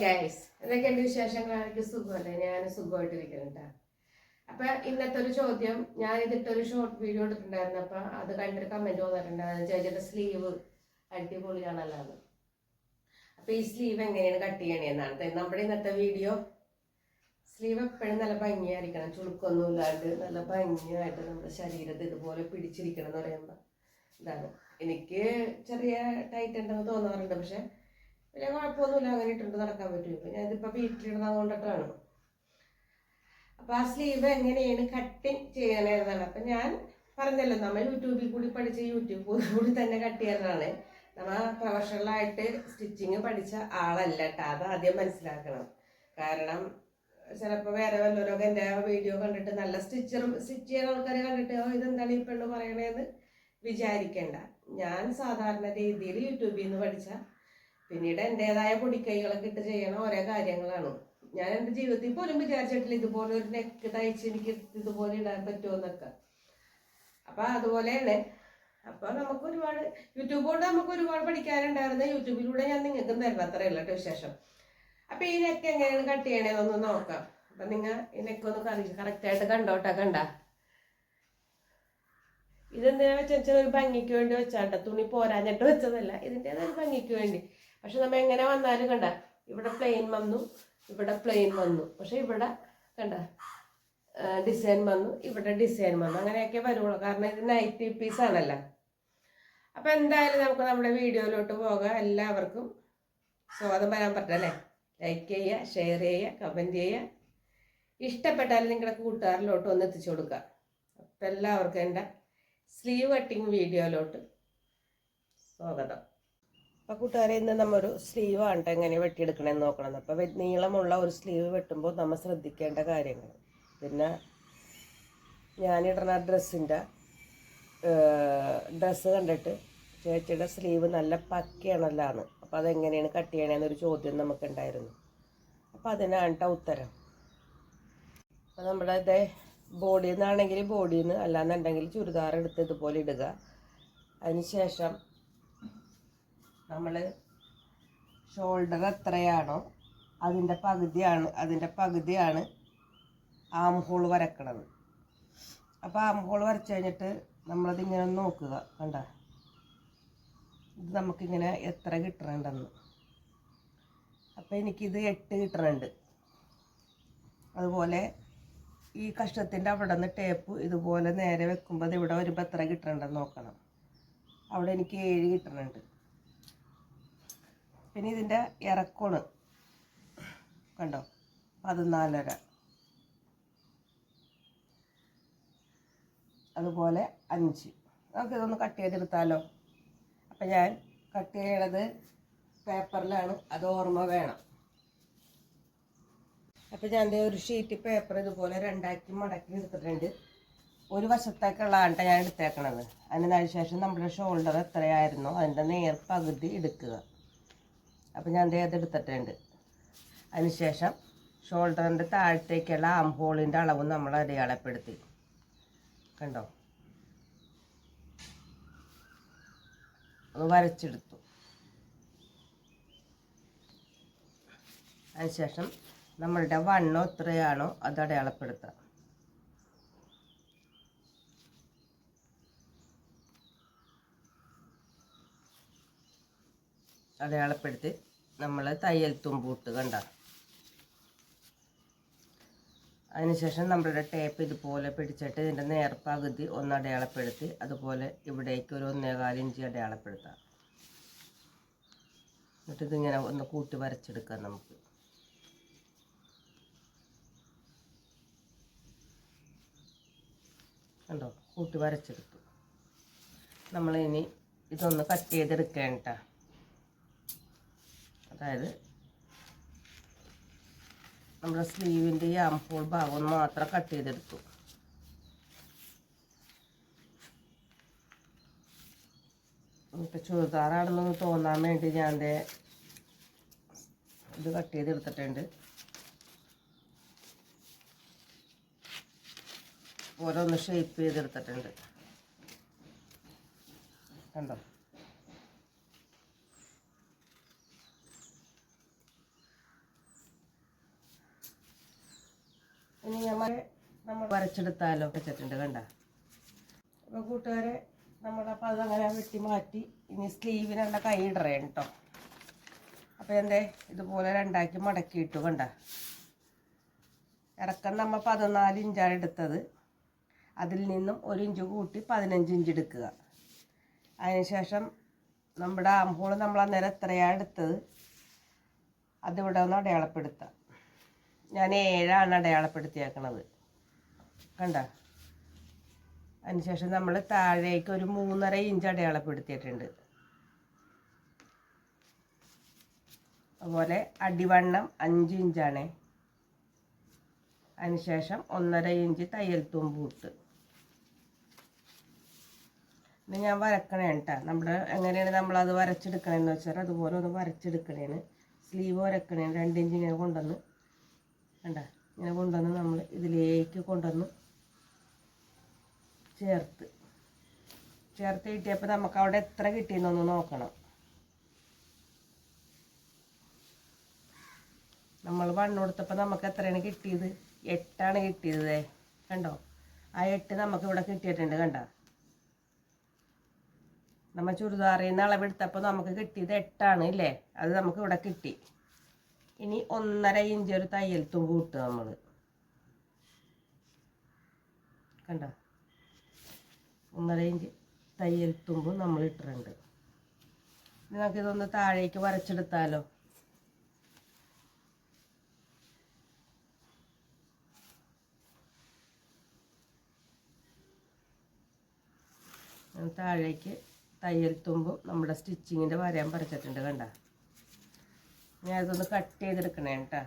Guys എന്തൊക്കെയുണ്ട് വിശേഷങ്ങൾ? എനിക്ക് സുഖമല്ലേ? ഞാൻ സുഖമായിട്ടിരിക്കുന്നുണ്ട് അപ്പൊ ഇന്നത്തെ ഒരു ചോദ്യം ഞാൻ ഇതിട്ടൊരു ഷോർട്ട് വീഡിയോ ഇട്ടിട്ടുണ്ടായിരുന്നു. അപ്പൊ അത് കണ്ടിട്ട് കമന്റ് വന്നിട്ടുണ്ടായിരുന്നു ചേച്ചിയുടെ സ്ലീവ് അടിപൊളിയാണല്ലോ അപ്പൊ ഈ സ്ലീവ് എങ്ങനെയാണ് കട്ട് ചെയ്യണേന്നാണ്. നമ്മുടെ ഇന്നത്തെ വീഡിയോ സ്ലീവ് എപ്പോഴും നല്ല ഭംഗിയായിരിക്കണം. ചുളുക്കൊന്നും ഇല്ലാണ്ട് നല്ല ഭംഗിയായിട്ട് നമ്മുടെ ശരീരത്തെ ഇതുപോലെ പിടിച്ചിരിക്കണം എന്ന് പറയുമ്പോൾ ഇതാണ്. എനിക്ക് ചെറിയ ടൈറ്റ് ഉണ്ടെന്ന് തോന്നാറുണ്ട്. പക്ഷെ വലിയ കുഴപ്പമൊന്നുമില്ല അങ്ങനെ ഇട്ടിട്ട് നടക്കാൻ പറ്റും. ഇപ്പം ഞാനിതിപ്പോൾ വീട്ടിലിടുന്നത് കൊണ്ടിട്ടാണ് അപ്പോൾ ആ സ്ലീവ് എങ്ങനെയാണ് കട്ടിങ് ചെയ്യണേന്നാണ്. അപ്പം ഞാൻ പറഞ്ഞല്ലോ നമ്മൾ യൂട്യൂബിൽ കൂടി പഠിച്ച യൂട്യൂബ് കൂടി തന്നെ കട്ട് ചെയ്യാനാണ് നമ്മൾ പ്രൊഫഷണലായിട്ട് സ്റ്റിച്ചിങ് പഠിച്ച ആളല്ല കേട്ടോ. അത് ആദ്യം മനസ്സിലാക്കണം. കാരണം ചിലപ്പോൾ വേറെ വല്ലവരൊക്കെ എന്റെ വീഡിയോ കണ്ടിട്ട് നല്ല സ്റ്റിച്ചറും സ്റ്റിച്ച് ചെയ്യുന്ന ആൾക്കാരെ കണ്ടിട്ട് ഓ ഇതെന്താണ് ഈ പെണ്ണ് പറയണതെന്ന് വിചാരിക്കേണ്ട. ഞാൻ സാധാരണ രീതിയിൽ യൂട്യൂബിൽ നിന്ന് പഠിച്ച പിന്നീട് എന്റെതായ പൊടിക്കൈകളൊക്കെ ഇട്ട് ചെയ്യണ ഓരോ കാര്യങ്ങളാണ്. ഞാൻ എന്റെ ജീവിതത്തിൽ പോലും വിചാരിച്ചിട്ടില്ല ഇതുപോലെ ഒരു നെക്ക് തയ്ച്ച് എനിക്ക് ഇതുപോലെ ഇടാൻ പറ്റുമെന്നൊക്കെ അപ്പം അതുപോലെയാണ്. അപ്പോൾ നമുക്ക് ഒരുപാട് യൂട്യൂബ് കൊണ്ട് നമുക്ക് ഒരുപാട് പഠിക്കാനുണ്ടായിരുന്നു യൂട്യൂബിലൂടെ ഞാൻ നിങ്ങൾക്കും തരണം. അത്രയേ ഉള്ളൂ വിശേഷം. അപ്പം ഈ നെക്ക് എങ്ങനെയാണ് കട്ട് ചെയ്യണേന്നൊന്ന് നോക്കാം. അപ്പം നിങ്ങൾ ഈ നെക്ക് ഒന്ന് കറക്റ്റായിട്ട് കണ്ടോട്ടെ കണ്ട ഇതെന്തിനാ വെച്ചാൽ ഒരു ഭംഗിക്ക് വേണ്ടി വെച്ചാണ്ട തുണി പോരാഞ്ഞിട്ട് വെച്ചതല്ല. ഇതിന്റെതൊരു ഭംഗിക്ക് വേണ്ടി. പക്ഷെ നമ്മൾ എങ്ങനെ വന്നാലും കണ്ട ഇവിടെ പ്ലെയിൻ വന്നു ഇവിടെ പ്ലെയിൻ വന്നു. പക്ഷെ ഇവിടെ കണ്ട ഡിസൈൻ വന്നു ഇവിടെ ഡിസൈൻ വന്നു. അങ്ങനെയൊക്കെ വരുള്ളൂ കാരണം ഇത് നൈറ്റി പീസ് ആണല്ലോ. അപ്പം എന്തായാലും നമുക്ക് നമ്മുടെ വീഡിയോയിലോട്ട് പോകാം. എല്ലാവർക്കും സ്വാഗതം വരാൻ പറ്റല്ലേ ലൈക്ക് ചെയ്യുക ഷെയർ ചെയ്യുക കമന്റ് ചെയ്യുക. ഇഷ്ടപ്പെട്ടാൽ നിങ്ങളുടെ കൂട്ടുകാരിലോട്ട് ഒന്ന് എത്തിച്ചു കൊടുക്കുക. അപ്പം എല്ലാവർക്കും എന്റെ സ്ലീവ് കട്ടിങ് വീഡിയോയിലോട്ട് സ്വാഗതം. അപ്പോൾ കൂട്ടുകാരെ ഇന്ന് നമ്മൊരു സ്ലീവ് ആണ് എങ്ങനെ വെട്ടിയെടുക്കണമെന്ന് നോക്കണം അപ്പോൾ നീളമുള്ള ഒരു സ്ലീവ് വെട്ടുമ്പോൾ നമ്മൾ ശ്രദ്ധിക്കേണ്ട കാര്യങ്ങൾ പിന്നെ ഞാനിടുന്ന ഡ്രസ്സിന്റെ ഡ്രസ്സ് കണ്ടിട്ട് ചേച്ചിയുടെ സ്ലീവ് നല്ല പക്കയാണല്ലാണ് അപ്പോൾ അതെങ്ങനെയാണ് കട്ട് ചെയ്യണമെന്നൊരു ചോദ്യം നമുക്കുണ്ടായിരുന്നു. അപ്പോൾ അതിനാണ് ട്ടോ ഉത്തരം. അപ്പോൾ നമ്മുടെ ഇതേ ബോഡിയിൽ നിന്നാണെങ്കിൽ ബോഡിയിൽ നിന്ന് അല്ലാന്നുണ്ടെങ്കിൽ ചുരിദാർ എടുത്ത് ഇതുപോലെ ഇടുക. അതിനുശേഷം നമ്മൾ ഷോൾഡർ എത്രയാണോ അതിന്റെ പകുതിയാണ് അതിന്റെ പകുതിയാണ് ആം ഹോൾ വരക്കണത്. അപ്പോൾ ആം ഹോൾ വരച്ച് കഴിഞ്ഞിട്ട് നമ്മളതിങ്ങനെ നോക്കുക കണ്ട? ഇത് നമുക്കിങ്ങനെ എത്ര കിട്ടണുണ്ടെന്ന്. അപ്പോൾ എനിക്കിത് എട്ട് കിട്ടണുണ്ട്. അതുപോലെ ഈ കഷ്ടത്തിന്റെ അവിടെ നിന്ന് ടേപ്പ് ഇതുപോലെ നേരെ വെക്കുമ്പോൾ ഇവിടെ വരുമ്പോൾ എത്ര കിട്ടണുണ്ടെന്ന് നോക്കണം. അവിടെ എനിക്ക് ഏഴ് കിട്ടണുണ്ട്. പിന്നെ ഇതിന്റെ ഇറക്കോണ് കണ്ടോ? പതിനാലര. അതുപോലെ അഞ്ച്. നമുക്ക് ഇതൊന്ന് കട്ട് ചെയ്തെടുത്താലോ? അപ്പം ഞാൻ കട്ട് ചെയ്യണത് പേപ്പറിലാണ്. അത് ഓർമ്മ വേണം. അപ്പം ഞാൻ ഒരു ഷീറ്റ് പേപ്പർ ഇതുപോലെ രണ്ടാക്കി മടക്കി എടുത്തിട്ടുണ്ട്. ഒരു വശത്തേക്കുള്ളതാണ് ഞാൻ എടുത്തേക്കണത്. അതിന് ശേഷം നമ്മുടെ ഷോൾഡർ എത്രയായിരുന്നോ അതിന്റെ നേർ പകുതി എടുക്കുക. അപ്പം ഞാൻ അത് എടുത്തിട്ടുണ്ട്. അതിനുശേഷം ഷോൾഡറിന്റെ താഴത്തേക്കുള്ള ആം ഹോളിന്റെ അളവ് നമ്മൾ അടയാളപ്പെടുത്തി. കണ്ടോ? ഒന്ന് വരച്ചെടുത്തു. അതിനുശേഷം നമ്മളുടെ വണ്ണോ എത്രയാണോ അത് അടയാളപ്പെടുത്താം അടയാളപ്പെടുത്തി നമ്മൾ തയ്യൽ തുമ്പൂട്ട് കണ്ട. അതിനുശേഷം നമ്മളുടെ ടേപ്പ് ഇതുപോലെ പിടിച്ചിട്ട് ഇതിന്റെ നേർപ്പകുതി ഒന്ന് അടയാളപ്പെടുത്തി അതുപോലെ ഇവിടേക്ക് ഒരു ഒന്നേകാൽ ഇഞ്ച് അടയാളപ്പെടുത്താം. എന്നിട്ട് ഇതിങ്ങനെ ഒന്ന് കൂട്ടി വരച്ചെടുക്കാം നമുക്ക്. കണ്ടോ? കൂട്ടി വരച്ചെടുത്തു. നമ്മളിനി ഇതൊന്ന് കട്ട് ചെയ്തെടുക്കേണ്ട അതായത് നമ്മുടെ സ്ലീവിന്റെ ഈ അമ്പോൾ ഭാഗം മാത്രം കട്ട് ചെയ്തെടുത്തു. ഇപ്പം ചുരിദാറാണെന്നൊന്ന് തോന്നാൻ വേണ്ടി ഞാൻ ഇത് കട്ട് ചെയ്തെടുത്തിട്ടുണ്ട്. ഓരോന്ന് ഷേപ്പ് ചെയ്തെടുത്തിട്ടുണ്ട്. കണ്ടോ? വരച്ചെടുത്താലോ വെച്ചിട്ടുണ്ട് കണ്ട? അപ്പോൾ കൂട്ടുകാരെ നമ്മളപ്പോൾ അതങ്ങനെ വെട്ടി മാറ്റി ഇനി സ്ലീവിനുള്ള കൈ ഇടറേ കേട്ടോ അപ്പോൾ എന്തേ? ഇതുപോലെ രണ്ടാക്കി മടക്കിയിട്ടു കണ്ട? ഇറക്കം നമ്മൾ പതിനാല് ഇഞ്ചാണ് എടുത്തത്. അതിൽ നിന്നും ഒരു ഇഞ്ച് കൂട്ടി പതിനഞ്ച് ഇഞ്ച് എടുക്കുക. അതിനുശേഷം നമ്മുടെ ആംഹോൾ നമ്മൾ അന്നേരം എത്രയാണ് എടുത്തത്? അതിവിടെ ഒന്ന് അടയാളപ്പെടുത്താം. ഞാൻ ഏഴാണ് അടയാളപ്പെടുത്തിയേക്കണത്. കണ്ട. അതിനുശേഷം നമ്മൾ താഴേക്ക് ഒരു മൂന്നര ഇഞ്ച് അടയാളപ്പെടുത്തിയിട്ടുണ്ട് അതുപോലെ അടിവണ്ണം അഞ്ച് ഇഞ്ചാണ്. അതിനുശേഷം ഒന്നര ഇഞ്ച് തയ്യൽ തുമ്പൂട്ട് ഇത് ഞാൻ വരക്കണേ കേട്ടോ നമ്മുടെ എങ്ങനെയാണ് നമ്മളത് വരച്ചെടുക്കണേന്ന് വെച്ചാൽ അതുപോലെ ഒന്ന് വരച്ചെടുക്കണേന് സ്ലീവ് വരക്കണേന് രണ്ട് ഇഞ്ച് ഇങ്ങനെ കൊണ്ടുവന്ന് കണ്ട. ഇങ്ങനെ കൊണ്ടുവന്ന് നമ്മൾ ഇതിലേക്ക് കൊണ്ടുവന്ന് ചേർത്ത്. ചേർത്ത് കിട്ടിയപ്പോൾ നമുക്ക് അവിടെ എത്ര കിട്ടിയെന്നൊന്ന് നോക്കണം. നമ്മൾ വണ്ണം കൊടുത്തപ്പോൾ നമുക്ക് എത്രയാണ് കിട്ടിയത്? എട്ടാണ് കിട്ടിയത്. കണ്ടോ? ആ എട്ട് നമുക്ക് ഇവിടെ കിട്ടിയിട്ടുണ്ട് കണ്ട? നമ്മൾ ചുരിദാറിൽ നിന്ന് അളവെടുത്തപ്പോൾ നമുക്ക് കിട്ടിയത് എട്ടാണ് ഇല്ലേ? അത് നമുക്ക് ഇവിടെ കിട്ടി. ഇനി ഒന്നര ഇഞ്ച് ഒരു തയ്യൽ തുമ്പ് നമ്മൾ കണ്ടോ? ഒന്നര ഇഞ്ച് തയ്യൽ തുമ്പ് നമ്മൾ ഇട്ടിട്ടുണ്ട്. നമുക്കിതൊന്ന് താഴേക്ക് വരച്ചെടുത്താലോ? താഴേക്ക് തയ്യൽ തുമ്പും നമ്മുടെ സ്റ്റിച്ചിങ്ങിന്റെ വരയാൻ പറിച്ചിട്ടുണ്ട് കണ്ട. ഞാൻ ഇതൊന്ന് കട്ട് ചെയ്തെടുക്കണേ കേട്ടാ.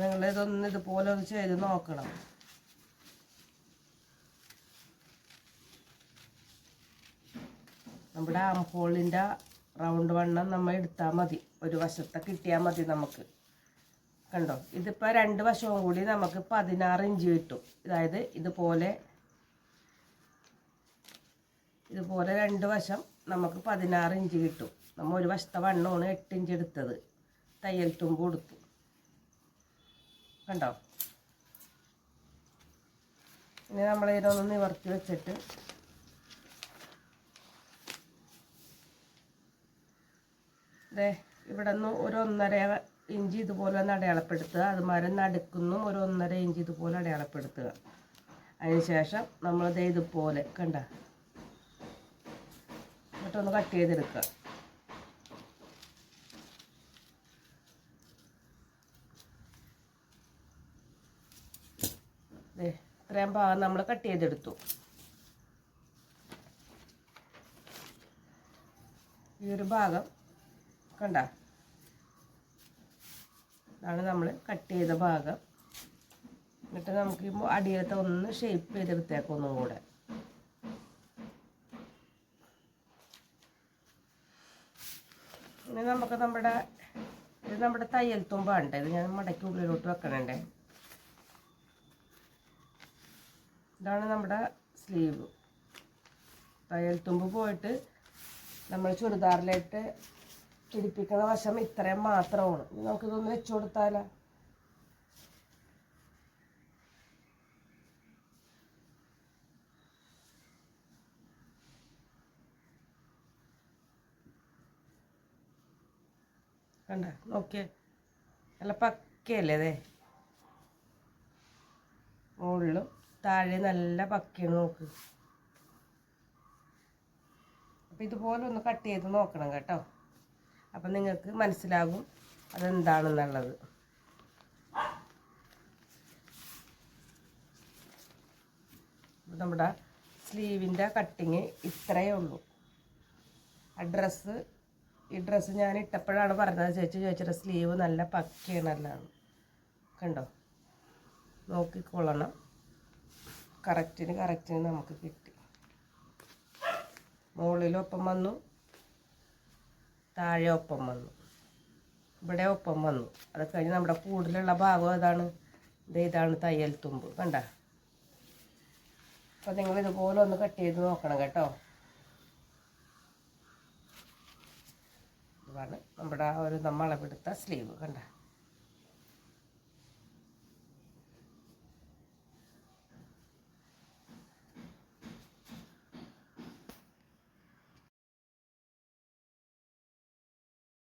നിങ്ങൾ ഇതൊന്ന് ഇതുപോലെ ഒന്ന് ചെയ്ത് നോക്കണം. നമ്മുടെ ആംഹോളിന്റെ റൗണ്ട് വണ്ണം നമ്മൾ എടുത്താൽ മതി. ഒരു വശത്തെ കിട്ടിയാൽ മതി നമുക്ക്. കണ്ടോ? ഇതിപ്പോൾ രണ്ട് വശവും കൂടി നമുക്ക് പതിനാറ് ഇഞ്ച് കിട്ടും. അതായത് ഇതുപോലെ ഇതുപോലെ രണ്ട് വശം നമുക്ക് പതിനാറ് ഇഞ്ച് കിട്ടും. നമ്മൾ ഒരു വശത്തെ വണ്ണമാണ് എട്ട് ഇഞ്ച് എടുത്തത്. തയ്യൽ തുമ്പ് കൊടുത്തു. കണ്ടോ? ഇനി നമ്മൾ ഇതിനൊന്ന് നിവർത്തി വെച്ചിട്ട് ദേ ഇവിടെ നിന്ന് ഒരു ഒന്നര ഇഞ്ച് ഇതുപോലെ ഒന്ന് അടയാളപ്പെടുത്തുക. അതുമാതിരി നടുക്കുന്നും ഒരു ഒന്നര ഇഞ്ച് ഇതുപോലെ അടയാളപ്പെടുത്തുക. അതിനുശേഷം നമ്മൾ ദേ ഇതുപോലെ കണ്ട? എന്നിട്ടൊന്ന് കട്ട് ചെയ്തെടുക്കുക. ഇത്രയും ഭാഗം നമ്മൾ കട്ട് ചെയ്തെടുത്തു. ഈ ഒരു ഭാഗം കണ്ട? ഇതാണ് നമ്മൾ കട്ട് ചെയ്ത ഭാഗം. എന്നിട്ട് നമുക്ക് അടിയിലത്തെ ഒന്ന് ഷേപ്പ് ചെയ്തെടുത്തേക്കാം ഒന്നും കൂടെ. ഇനി നമുക്ക് നമ്മുടെ ഇത് നമ്മുടെ തയ്യൽ തുമ്പാണ് ഇത് ഞാൻ മടക്കി ഉള്ളിലോട്ട് വെക്കണേ ഇതാണ് നമ്മുടെ സ്ലീവ്. തയ്യൽ തുമ്പ് പോയിട്ട് നമ്മൾ ചുരിദാറിലേക്ക് പിടിപ്പിക്കുന്ന വശം ഇത്രയും മാത്രമാണ്. നമുക്കിതൊന്ന് വെച്ചു കൊടുത്താലോ? കണ്ട? നോക്കിയേ. നല്ല പക്കയല്ലേ അതെ മുകളിലും താഴെ നല്ല പക്കിയാണ് നോക്ക്. അപ്പം ഇതുപോലെ ഒന്ന് കട്ട് ചെയ്ത് നോക്കണം കേട്ടോ. അപ്പം നിങ്ങൾക്ക് മനസ്സിലാകും അതെന്താണെന്നുള്ളത്. നമ്മുടെ സ്ലീവിന്റെ കട്ടിങ് ഇത്രയേ ഉള്ളൂ. ആ ഡ്രസ്സ് ഈ ഡ്രസ്സ് ഞാൻ ഇട്ടപ്പോഴാണ് പറഞ്ഞത് ചേച്ചി ചോദിച്ചിട്ട് സ്ലീവ് നല്ല പക്കയാണല്ലാണ് കണ്ടോ? നോക്കിക്കൊള്ളണം. കറക്റ്റിന് കറക്റ്റിന് നമുക്ക് കിട്ടി. മുകളിലൊപ്പം വന്നു. താഴെ ഒപ്പം വന്നു. ഇവിടെ ഒപ്പം വന്നു. അത് കഴിഞ്ഞ് നമ്മുടെ കൂടുതലുള്ള ഭാഗം ഏതാണ്? ഇത് ഇതാണ് തയ്യൽ തുമ്പ്. കണ്ട? അപ്പം നിങ്ങൾ ഇതുപോലെ ഒന്ന് കട്ട് ചെയ്ത് നോക്കണം കേട്ടോ. ഇതാണ് നമ്മുടെ ഒരു നമ്മളെടുത്ത സ്ലീവ്. കണ്ട?